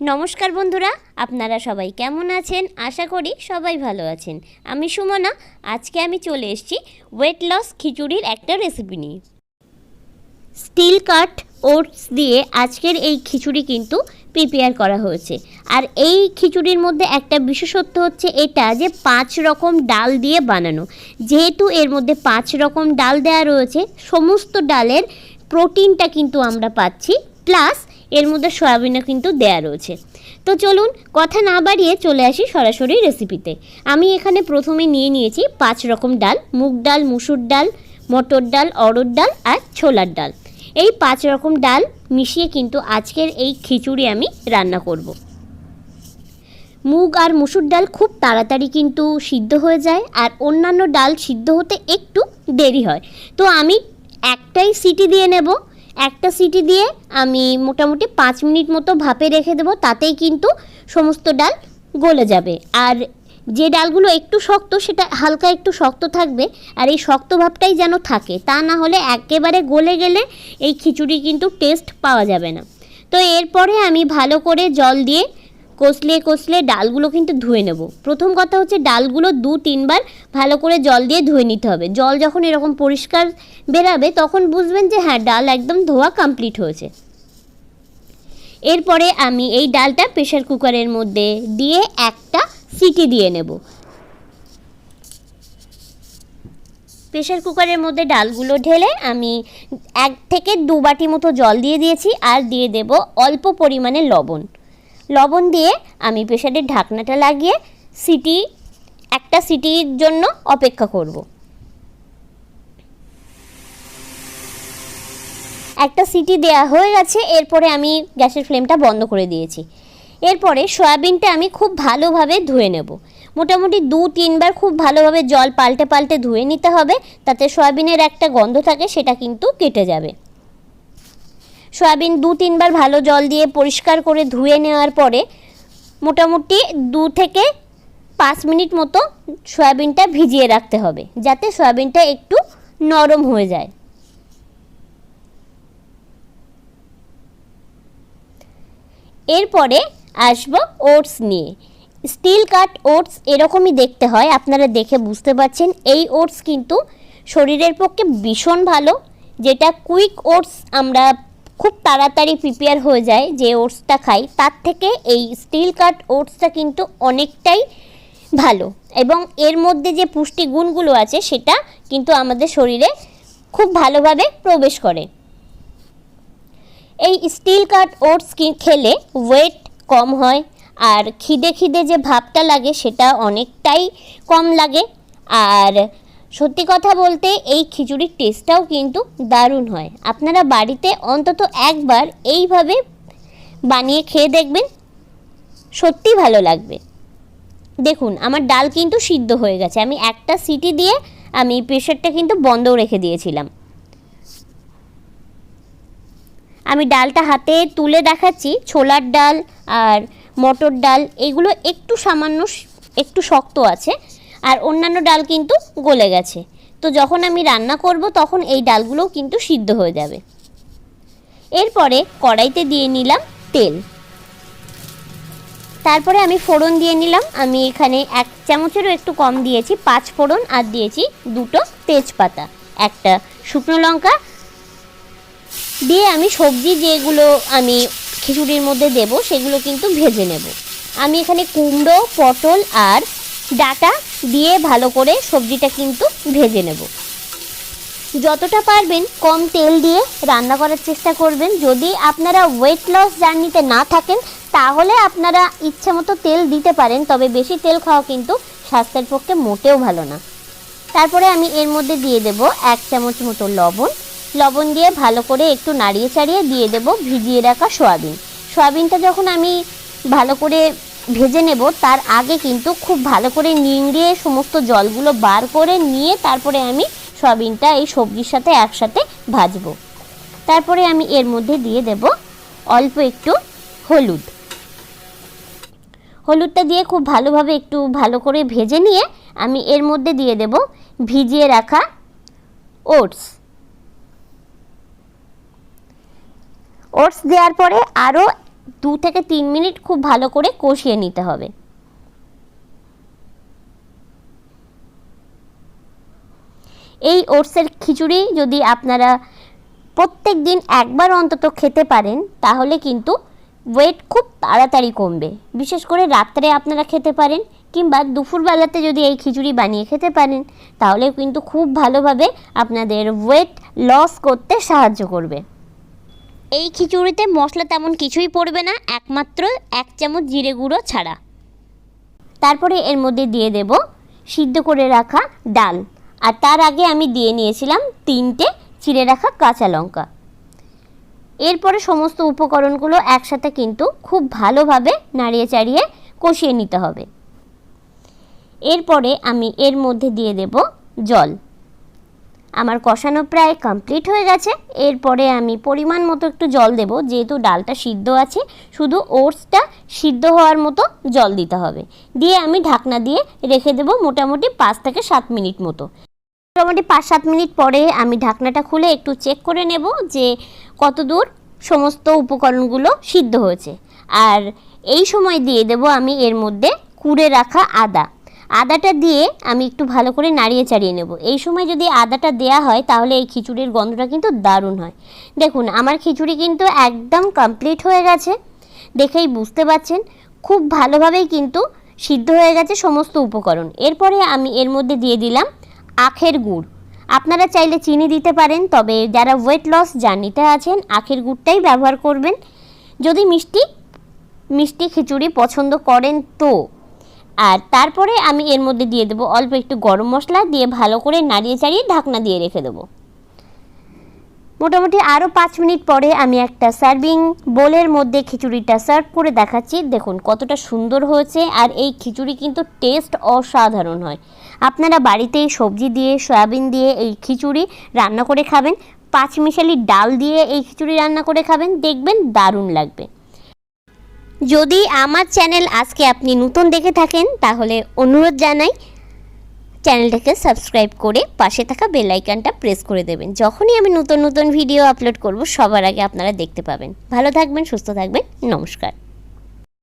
নমস্কার বন্ধুরা, আপনারা সবাই কেমন আছেন? আশা করি সবাই ভালো আছেন। আমি সুমনা, আজকে আমি চলে এসেছি ওয়েট লস খিচুড়ির একটা রেসিপি নিয়ে। স্টিল কাট ওটস দিয়ে আজকের এই খিচুড়ি কিন্তু প্রিপেয়ার করা হয়েছে। আর এই খিচুড়ির মধ্যে একটা বিশেষত্ব হচ্ছে এটা যে পাঁচ রকম ডাল দিয়ে বানানো। যেহেতু এর মধ্যে পাঁচ রকম ডাল দেওয়া রয়েছে, সমস্ত ডালের প্রোটিনটা কিন্তু আমরা পাচ্ছি। প্লাস এর মধ্যে সয়াবিনও কিন্তু দেয়া রয়েছে। তো চলুন কথা না বাড়িয়ে চলে আসি সরাসরি রেসিপিতে আমি এখানে প্রথমে নিয়ে নিয়েছি পাঁচ রকম ডাল, মুগ ডাল, মুসুর ডাল, মটর ডাল অড়দ ডাল আর ছোলার ডাল। এই পাঁচ রকম ডাল মিশিয়ে কিন্তু আজকের এই খিচুড়ি আমি রান্না করব। মুগ আর মুসুর ডাল খুব তাড়াতাড়ি কিন্তু সিদ্ধ হয়ে যায় আর অন্যান্য ডাল সিদ্ধ হতে একটু দেরি হয়। তো আমি একটাই সিটি দিয়ে নেব। একটা সিটি দিয়ে আমি মোটামুটি পাঁচ মিনিট মতো ভাপে রেখে দেবো, তাতেই কিন্তু সমস্ত ডাল গলে যাবে। আর যে ডালগুলো একটু শক্ত, সেটা হালকা একটু শক্ত থাকবে, আর এই শক্ত ভাবটাই যেন থাকে, তা না হলে একেবারে গলে গেলে এই খিচুড়ি কিন্তু টেস্ট পাওয়া যাবে না। তো এরপরে আমি ভালো করে জল দিয়ে কষলে কষলে ডালগুলো কিন্তু ধুয়ে নেব। প্রথম কথা হচ্ছে ডালগুলো দু, তিনবার ভালো করে জল দিয়ে ধুয়ে নিতে হবে। জল যখন এরকম পরিষ্কার বেরাবে, তখন বুঝবেন যে হ্যাঁ ডাল একদম ধোয়া কমপ্লিট হয়েছে। এরপরে আমি এই ডালটা প্রেশার কুকারের মধ্যে দিয়ে একটা সিটি দিয়ে নেব। প্রেশার কুকারের মধ্যে ডালগুলো ঢেলে আমি এক থেকে দু বাটি মতো জল দিয়ে দিয়েছি, আর দিয়ে দেব অল্প পরিমাণে লবণ। লবণ দিয়ে আমি প্রেশারের ঢাকনাটা লাগিয়ে সিটি, একটা সিটির জন্য অপেক্ষা করব। একটা সিটি দেয়া হয়ে গেছে, এরপরে আমি গ্যাসের ফ্লেমটা বন্ধ করে দিয়েছি। এরপরে সয়াবিনটা আমি খুব ভালোভাবে ধুয়ে নেব। মোটামুটি দু, তিনবার খুব ভালোভাবে জল পাল্টে পাল্টে ধুয়ে নিতে হবে, তাতে সয়াবিনের একটা গন্ধ থাকে, সেটা কিন্তু কেটে যাবে। সয়াবিন দু তিনবার ভালো জল দিয়ে পরিষ্কার করে ধুয়ে নেওয়ার পরে মোটামুটি দু থেকে পাঁচ মিনিট মতো সয়াবিনটা ভিজিয়ে রাখতে হবে, যাতে সয়াবিনটা একটু নরম হয়ে যায়। এরপরে আসব ওটস নিয়ে। স্টিল কাট ওটস এরকমই দেখতে হয়, আপনারা দেখে বুঝতে পারছেন। এই ওটস কিন্তু শরীরের পক্ষে ভীষণ ভালো, যেটা কুইক ওটস আমরা খুব তাড়াতাড়ি প্রিপেয়ার হয়ে যায় যে ওটসটা খাই, তার থেকে এই স্টিল কাট ওটসটা কিন্তু অনেকটাই ভালো এবং এর মধ্যে যে পুষ্টি গুণগুলো আছে সেটা কিন্তু আমাদের শরীরে খুব ভালোভাবে প্রবেশ করে। এই স্টিল কাট ওটস খেলে ওয়েট কম হয় আর খিদে খিদে যে ভাবটা লাগে সেটা অনেকটাই কম লাগে। আর সত্যি কথা বলতে এই খিচুড়ির টেস্টটাও কিন্তু দারুণ হয়। আপনারা বাড়িতে অন্তত একবার এইভাবে বানিয়ে খেয়ে দেখবেন, সত্যি ভালো লাগবে। দেখুন, আমার ডাল কিন্তু সিদ্ধ হয়ে গেছে। আমি একটা সিটি দিয়ে আমি প্রেশারটা কিন্তু বন্ধও রেখে দিয়েছিলাম। আমি ডালটা হাতে তুলে দেখাচ্ছি, ছোলার ডাল আর মটর ডাল, এগুলো একটু সামান্য, একটু শক্ত আছে। আর অন্যান্য ডাল কিন্তু গলে গেছে। তো যখন আমি রান্না করব, তখন এই ডালগুলোও কিন্তু সিদ্ধ হয়ে যাবে। এরপরে কড়াইতে দিয়ে নিলাম তেল। তারপরে আমি ফোড়ন দিয়ে নিলাম। আমি এখানে এক চামচেরও একটু কম দিয়েছি, পাঁচ ফোড়ন আর দিয়েছি দুটো তেজপাতা, একটা শুকনো লঙ্কা। দিয়ে আমি সবজি যেগুলো আমি খিচুড়ির মধ্যে দেব, সেগুলো কিন্তু ভেজে নেব। আমি এখানে কুমড়ো, পটল আর ডাটা দিয়ে ভালো করে সবজিটা কিন্তু ভেজে নেব। যতটা পারবেন কম তেল দিয়ে রান্না করার চেষ্টা করবেন। যদি আপনারা ওয়েট লস জার্নিতে না থাকেন, তাহলে আপনারা ইচ্ছে মতো তেল দিতে পারেন, তবে বেশি তেল খাওয়া কিন্তু স্বাস্থ্যের পক্ষে মোটেও ভালো না। তারপরে আমি এর মধ্যে দিয়ে দেব এক চামচ মতো লবণ। লবণ দিয়ে ভালো করে একটু নাড়িয়ে চাড়িয়ে দিয়ে দেব ভিজিয়ে রাখা সয়াবিন। সয়াবিনটা যখন আমি ভালো করে ভেজে নেব, তার আগে কিন্তু খুব ভালো করে নিংড়িয়ে সমস্ত জলগুলো বার করে নিয়ে তারপরে আমি সয়াবিনটা এই সবজির সাথে একসাথে ভাজবো। তারপরে আমি এর মধ্যে দিয়ে দেব অল্প একটু হলুদ। হলুদটা দিয়ে খুব ভালোভাবে একটু ভালো করে ভেজে নিয়ে আমি এর মধ্যে দিয়ে দেব ভিজিয়ে রাখা ওটস। ওটস দেওয়ার পরে আরও দু থেকে তিন মিনিট খুব ভালো করে কষিয়ে নিতে হবে। এই ওটসের খিচুড়ি যদি আপনারা প্রত্যেক দিন একবার অন্তত খেতে পারেন, তাহলে কিন্তু ওয়েট খুব তাড়াতাড়ি কমবে। বিশেষ করে রাত্রে আপনারা খেতে পারেন কিংবা দুপুরবেলাতে যদি এই খিচুড়ি বানিয়ে খেতে পারেন তাহলে কিন্তু খুব ভালোভাবে আপনাদের ওয়েট লস করতে সাহায্য করবে। এই খিচুড়িতে মশলা তেমন কিছুই পড়বে না, একমাত্র এক চামচ জিরে গুঁড়ো ছাড়া। তারপরে এর মধ্যে দিয়ে দেব সিদ্ধ করে রাখা ডাল। আর তার আগে আমি দিয়ে নিয়েছিলাম তিনটে চিড়ে রাখা কাঁচা লঙ্কা। এরপরে সমস্ত উপকরণগুলো একসাথে কিন্তু খুব ভালোভাবে নাড়িয়ে চাড়িয়ে কষিয়ে নিতে হবে। এরপরে আমি এর মধ্যে দিয়ে দেব জল। আমার কষানো প্রায় কমপ্লিট হয়ে গেছে। এরপরে আমি পরিমাণ মতো একটু জল দেব, যেহেতু ডালটা সিদ্ধ আছে। শুধু ওটসটা সিদ্ধ হওয়ার মতো জল দিতে হবে। দিয়ে আমি ঢাকনা দিয়ে রেখে দেব মোটামুটি পাঁচ থেকে সাত মিনিট মতো। মোটামুটি পাঁচ সাত মিনিট পরে আমি ঢাকনাটা খুলে একটু চেক করে নেব যে কত দূর সমস্ত উপকরণগুলো সিদ্ধ হয়েছে। আর এই সময় দিয়ে দেব আমি এর মধ্যে কুড়ে রাখা আদা। আদাটা দিয়ে আমি একটু ভালো করে নাড়িয়ে চাড়িয়ে নেব। এই সময় যদি আদাটা দেয়া হয়, তাহলে এই খিচুড়ির গন্ধটা কিন্তু দারুণ হয়। দেখুন, আমার খিচুড়ি কিন্তু একদম কমপ্লিট হয়ে গেছে। দেখেই বুঝতে পারছেন খুব ভালোভাবেই কিন্তু সিদ্ধ হয়ে গেছে সমস্ত উপকরণ। এরপরে আমি এর মধ্যে দিয়ে দিলাম আখের গুড়। আপনারা চাইলে চিনি দিতে পারেন, তবে যারা ওয়েট লস জার্নিতে আছেন, আখের গুড়টাই ব্যবহার করবেন। যদি মিষ্টি মিষ্টি খিচুড়ি পছন্দ করেন তো। আর তারপরে আমি এর মধ্যে দিয়ে দেবো অল্প একটু গরম মশলা দিয়ে ভালো করে নাড়িয়ে চাড়িয়ে ঢাকনা দিয়ে রেখে দেবো। মোটামুটি আরও পাঁচ মিনিট পরে আমি একটা সার্ভিং বোলের মধ্যে খিচুড়িটা সার্ভ করে দেখাচ্ছি। দেখুন কতটা সুন্দর হয়েছে আর এই খিচুড়ি কিন্তু টেস্ট অসাধারণ হয়। আপনারা বাড়িতেই সবজি দিয়ে, সয়াবিন দিয়ে এই খিচুড়ি রান্না করে খাবেন পাঁচ মিশালি ডাল দিয়ে এই খিচুড়ি রান্না করে খাবেন, দেখবেন দারুণ লাগবে। যদি আমার চ্যানেল আজকে আপনি নতুন দেখে থাকেন, তাহলে অনুরোধ জানাই চ্যানেলটাকে সাবস্ক্রাইব করে পাশে থাকা বেল আইকনটা প্রেস করে দেবেন। যখনই আমি নতুন নতুন ভিডিও আপলোড করব, সবার আগে আপনারা দেখতে পাবেন। ভালো থাকবেন, সুস্থ থাকবেন, নমস্কার।